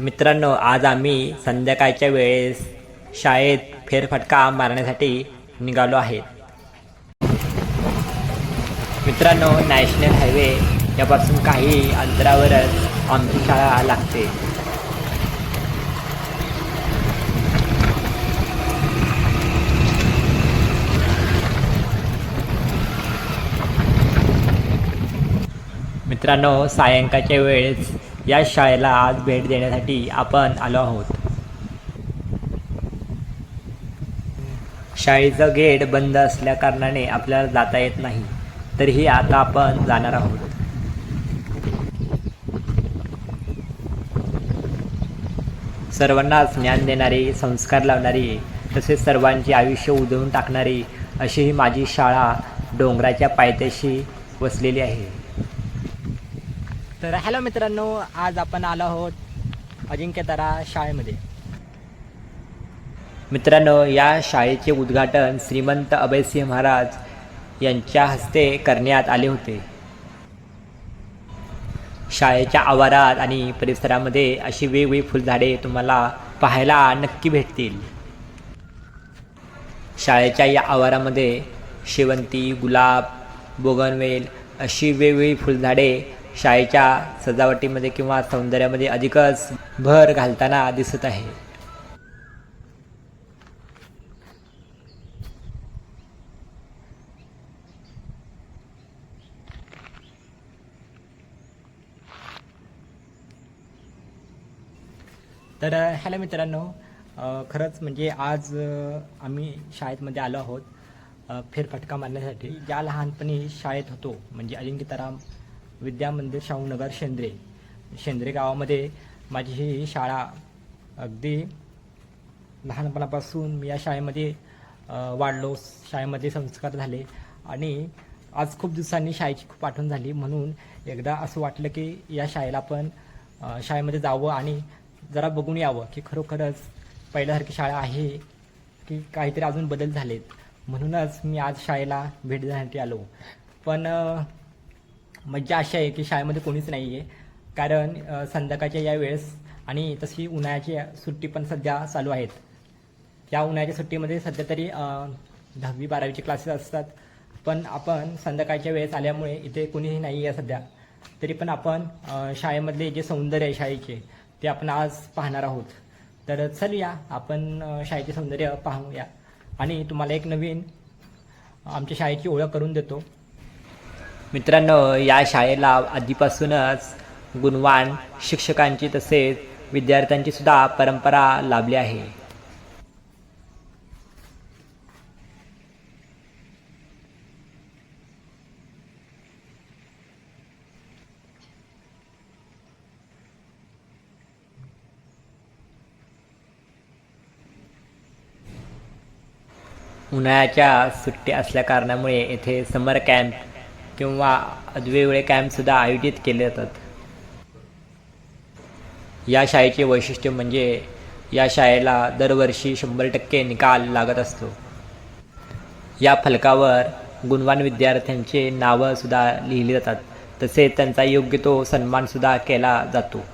मित्रांनो आज आम्ही संध्याकाळच्या वेळेस शाळेत फेरफटका मारण्यासाठी निघालो आहे मित्रांनो नॅशनल हायवे यापासून काही अंतरावरच आमची शाळा लागते. मित्रांनो सायंकाळच्या वेळेस या शाळेला आज भेट देण्यासाठी आपण आलो आहोत. शाळेचं गेट बंद असल्या कारणाने आपल्याला जाता येत नाही तरीही आता आपण जाणार आहोत. सर्वांनाच ज्ञान देणारी संस्कार लावणारी तसेच सर्वांचे आयुष्य उधळून टाकणारी अशी ही माझी शाळा डोंगराच्या पायथ्याशी वसलेली आहे. तर हॅलो मित्रांनो आज आपण आलो आहोत अजिंक्यतारा शाळेमध्ये. मित्रांनो या शाळेचे उद्घाटन श्रीमंत अभयसिंह महाराज यांच्या हस्ते करण्यात आले होते. शाळेच्या आवारात आणि परिसरामध्ये अशी वेगवेगळी फुलझाडे तुम्हाला पाहायला नक्की भेटतील. शाळेच्या या आवारामध्ये शेवंती गुलाब बोगनवेल अशी वेगवेगळी फुलझाडे शाळेच्या सजावटीमध्ये किंवा सौंदर्यामध्ये अधिकच भर घालताना दिसत आहे. तर हॅलो मित्रांनो खरंच म्हणजे आज आम्ही शाळेतमध्ये आलो आहोत फेरफटका मारण्यासाठी. ज्या लहानपणी शाळेत होतो म्हणजे अजिंक्यताराम विद्या मंदिर शाहूनगर शेंद्रे. शेंद्रे गावामध्ये माझी ही शाळा अगदी लहानपणापासून मी या शाळेमध्ये वाढलो. शाळेमध्ये संस्कार झाले आणि आज खूप दिवसांनी शाळेची खूप आठवण झाली. म्हणून एकदा असं वाटलं की या शाळेला आपण शाळेमध्ये जावं आणि जरा बघून यावं की खरोखरच पहिल्यासारखी शाळा आहे की काहीतरी अजून बदल झालेत. म्हणूनच मी आज शाळेला भेट देण्यासाठी आलो. पण मज्जा अशी आहे की शाळेमध्ये कोणीच नाही आहे कारण संध्याकाळच्या या वेळेस आणि तशी उन्हाळ्याची सुट्टी पण सध्या चालू आहेत. या उन्हाळ्याच्या सुट्टीमध्ये सध्या तरी दहावी बारावीचे क्लासेस असतात. पण आपण संध्याकाळच्या वेळेस आल्यामुळे इथे कोणीही नाही आहे सध्या. तरी पण आपण शाळेमधले जे सौंदर्य आहे शाळेचे ते आपण आज पाहणार आहोत. तर चलूया आपण शाळेचे सौंदर्य पाहूया. आणि तुम्हाला एक नवीन आमच्या शाळेची ओळख करून देतो. मित्रांनो या शाळेला आधीपासूनच गुणवान शिक्षकांची तसेच विद्यार्थ्यांची सुद्धा परंपरा लाभली आहे. उन्हाळ्याच्या सुट्टी असल्या कारणामुळे येथे समर कॅम्प किंवा वेगवेगळे कॅम्पसुद्धा आयोजित केले जातात. या शाळेचे वैशिष्ट्य म्हणजे या शाळेला दरवर्षी शंभर टक्के निकाल लागत असतो. या फलकावर गुणवान विद्यार्थ्यांचे नावंसुद्धा लिहिली जातात. तसेच त्यांचा योग्य तो सन्मानसुद्धा केला जातो.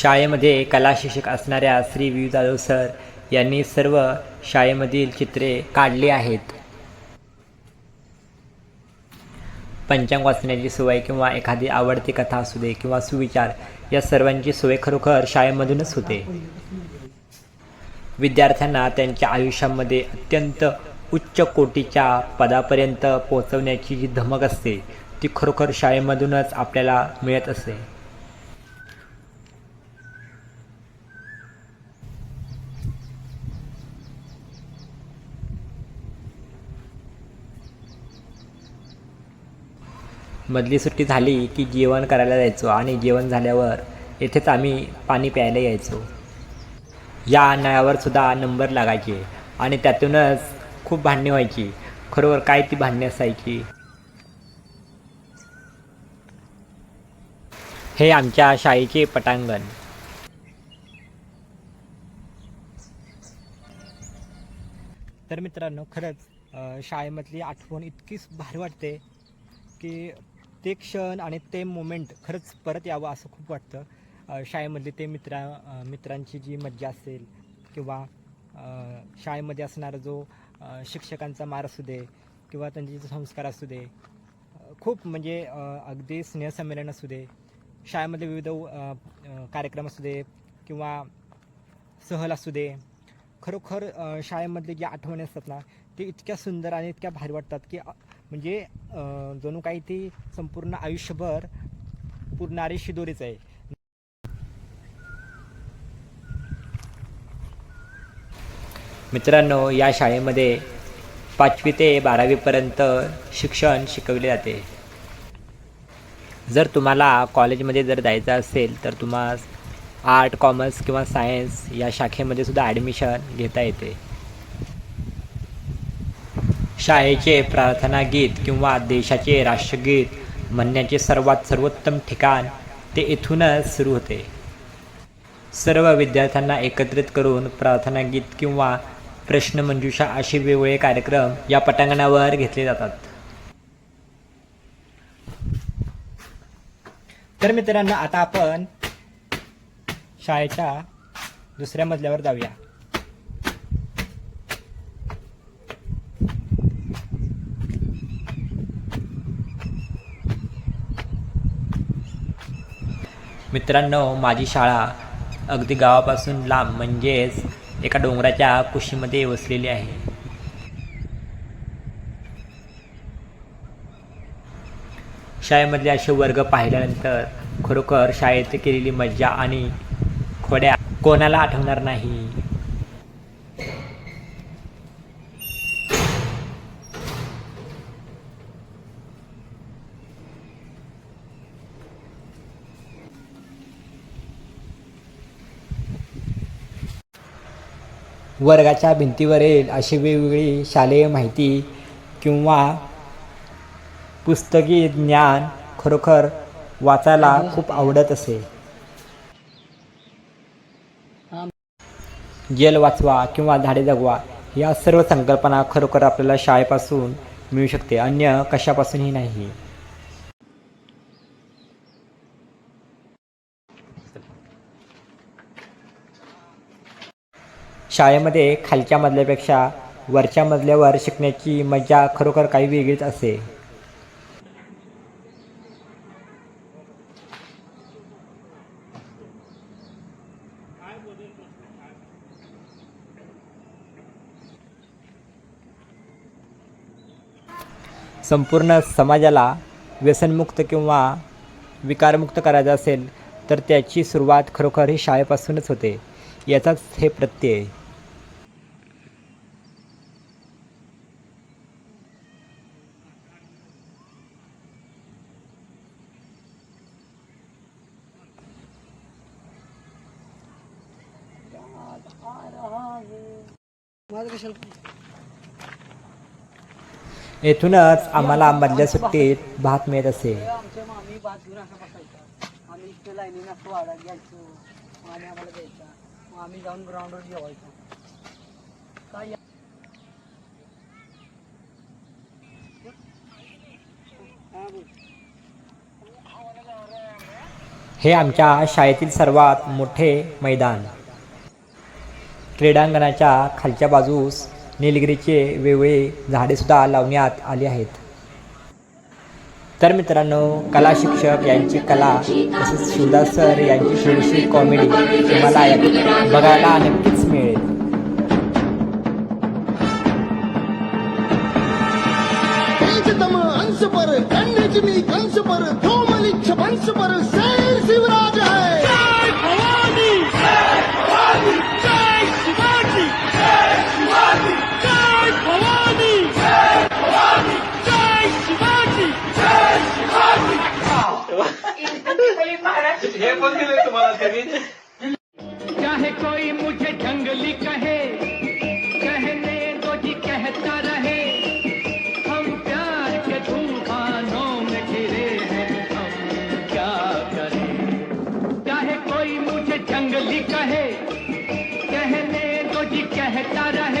शाळेमध्ये कला शिक्षक असणाऱ्या श्री वि जाधव सर यांनी सर्व शाळेमधील चित्रे काढली आहेत. पंचांग वाचण्याची सवय किंवा एखादी आवडती कथा असू दे किंवा सुविचार या सर्वांची सोय खरोखर शाळेमधूनच होते. विद्यार्थ्यांना त्यांच्या आयुष्यामध्ये अत्यंत उच्च कोटीच्या पदापर्यंत पोहोचवण्याची जी धमक असते ती खरोखर शाळेमधूनच आपल्याला मिळत असते मधली सुट्टी झाली की जेवण करायला जायचो आणि जेवण झाल्यावर येथेच आम्ही पाणी प्यायला यायचो. या नळावर सुद्धा नंबर लागायचे आणि त्यातूनच खूप भांडणे व्हायची. खरोखर काय ती भांडणे असायची? हे आमच्या शाळेचे पटांगण. तर मित्रांनो खरंच शाळेमधली आठवण इतकीच भारी वाटते की ते क्षण आणि ते मोमेंट खरंच परत यावं असं खूप वाटतं. शाळेमधले ते मित्रा मित्रांची जी मज्जा असेल किंवा शाळेमध्ये असणारा जो शिक्षकांचा मार असू दे किंवा त्यांचे जे संस्कार असू दे खूप म्हणजे अगदी स्नेहसंमेलन असू दे शाळेमध्ये विविध कार्यक्रम असू दे किंवा सहल असू दे खरोखर शाळेमधले जे आठवणी असतात ना ते इतक्या सुंदर आणि इतक्या भारी वाटतात की म्हणजे जणू काही ती संपूर्ण आयुष्यभर पुरणारी शिदोरीच आहे. मित्रांनो या शाळेमध्ये पाचवी ते बारावीपर्यंत शिक्षण शिकवले जाते. जर तुम्हाला कॉलेजमध्ये जर जायचं असेल तर तुम्हाला आर्ट कॉमर्स किंवा सायन्स या शाखेमध्ये सुद्धा ॲडमिशन घेता येते. शाळेचे प्रार्थना गीत किंवा देशाचे राष्ट्रगीत म्हणण्याचे सर्वात सर्वोत्तम ठिकाण ते इथूनच सुरू होते. सर्व विद्यार्थ्यांना एकत्रित करून प्रार्थना गीत किंवा प्रश्नमंजुषा असे वेगवेगळे कार्यक्रम या पटांगणावर घेतले जातात. तर मित्रांनो आता आपण शाळेच्या दुसऱ्या मजल्यावर जाऊया. मित्रांनो माझी शाळा अगदी गावापासून लांब म्हणजेच एका डोंगराच्या कुशीमध्ये वसलेली आहे. शाळेमधले असे वर्ग पाहिल्यानंतर खरोखर शाळेत केलेली मज्जा आणि खोड्या कोणाला आठवणार नाही. वर्गाच्या भिंतीवरील अशी वेगवेगळी शालेय माहिती किंवा पुस्तकी ज्ञान खरोखर वाचायला खूप आवडत असे. जेल वाचवा किंवा झाडे जगवा या सर्व संकल्पना खरोखर आपल्याला शाळेपासून मिळू शकते अन्य कशापासूनही नाही. शाळेमध्ये खालच्या मजल्यापेक्षा वरच्या मजल्यावर शिकण्याची मजा खरोखर काही वेगळीच असे संपूर्ण समाजाला व्यसनमुक्त किंवा विकारमुक्त करायचं असेल तर त्याची सुरुवात खरोखर ही शाळेपासूनच होते. याचाच हे प्रत्यय. येथूनच आम्हाला मधल्या सुट्टीत भात मिळत असे. आम्ही जाऊन ग्राउंडवर जेवायचो. काय हा. हे आमच्या शाळेतील सर्वात मोठे मैदान. क्रीडांगणाच्या खालच्या बाजूस निलगिरीचे वेगवेगळे झाडेसुद्धा लावण्यात आली आहेत. तर मित्रांनो कला शिक्षक यांची कला तसेच शिवदास सर यांची थोडीशी कॉमेडी तुम्हाला बघायला आणि चाहे कोई मुझे जंगली कहे, कहने दो जी कहता रहे। हम प्यार के तूफानों में घिरे हैं, हम क्या करें? चाहे कोई मुझे जंगली कहे, कहने दो जी कहता रहे।